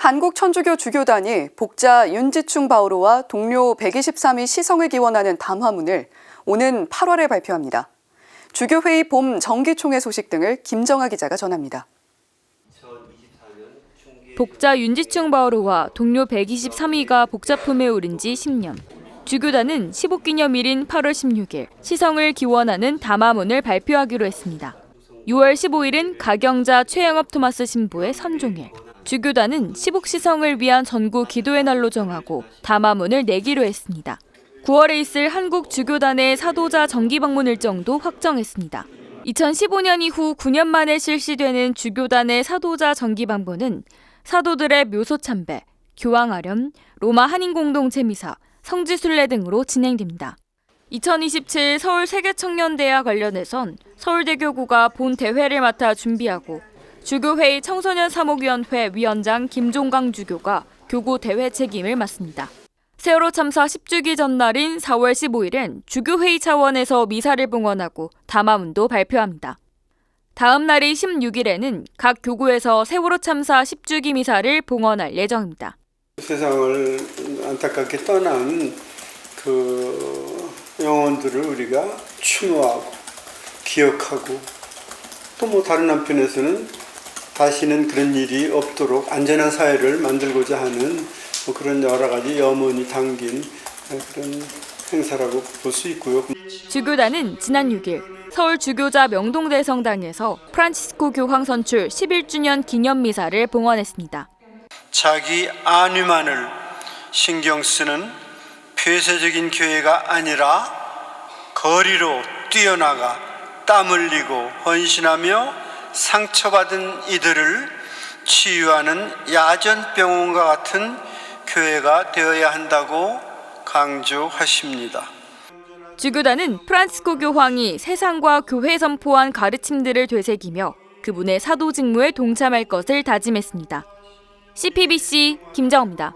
한국천주교 주교단이 복자 윤지충 바오로와 동료 123위 시성을 기원하는 담화문을 오는 8월에 발표합니다. 주교회의 봄 정기총회 소식 등을 김정아 기자가 전합니다. 복자 윤지충 바오로와 동료 123위가 복자품에 오른 지 10년. 주교단은 15기념일인 8월 16일 시성을 기원하는 담화문을 발표하기로 했습니다. 6월 15일은 가경자 최영업 토마스 신부의 선종일. 주교단은 시복시성을 위한 전국 기도의 날로 정하고 담화문을 내기로 했습니다. 9월에 있을 한국 주교단의 사도자 정기 방문 일정도 확정했습니다. 2015년 이후 9년 만에 실시되는 주교단의 사도자 정기 방문은 사도들의 묘소 참배, 교황 아련, 로마 한인 공동체 미사, 성지 순례 등으로 진행됩니다. 2027 서울 세계청년대와 관련해선 서울대교구가 본 대회를 맡아 준비하고 주교회의 청소년 사목위원회 위원장 김종강 주교가 교구 대회 책임을 맡습니다. 세월호 참사 10주기 전날인 4월 15일엔 주교회의 차원에서 미사를 봉헌하고 담화문도 발표합니다. 다음 날인 16일에는 각 교구에서 세월호 참사 10주기 미사를 봉헌할 예정입니다. 세상을 안타깝게 떠난 그 영혼들을 우리가 추모하고 기억하고 또 뭐 다른 한편에서는 다시는 그런 일이 없도록 안전한 사회를 만들고자 하는 뭐 그런 여러 가지 염원이 담긴 그런 행사라고 볼 수 있고요. 주교단은 지난 6일 서울 주교자 명동대 성당에서 프란치스코 교황 선출 11주년 기념 미사를 봉헌했습니다. 자기 안위만을 신경 쓰는 폐쇄적인 교회가 아니라 거리로 뛰어나가 땀 흘리고 헌신하며 상처받은 이들을 치유하는 야전병원과 같은 교회가 되어야 한다고 강조하십니다. 주교단은 프란치스코 교황이 세상과 교회 선포한 가르침들을 되새기며 그분의 사도 직무에 동참할 것을 다짐했습니다. CPBC 김정입니다.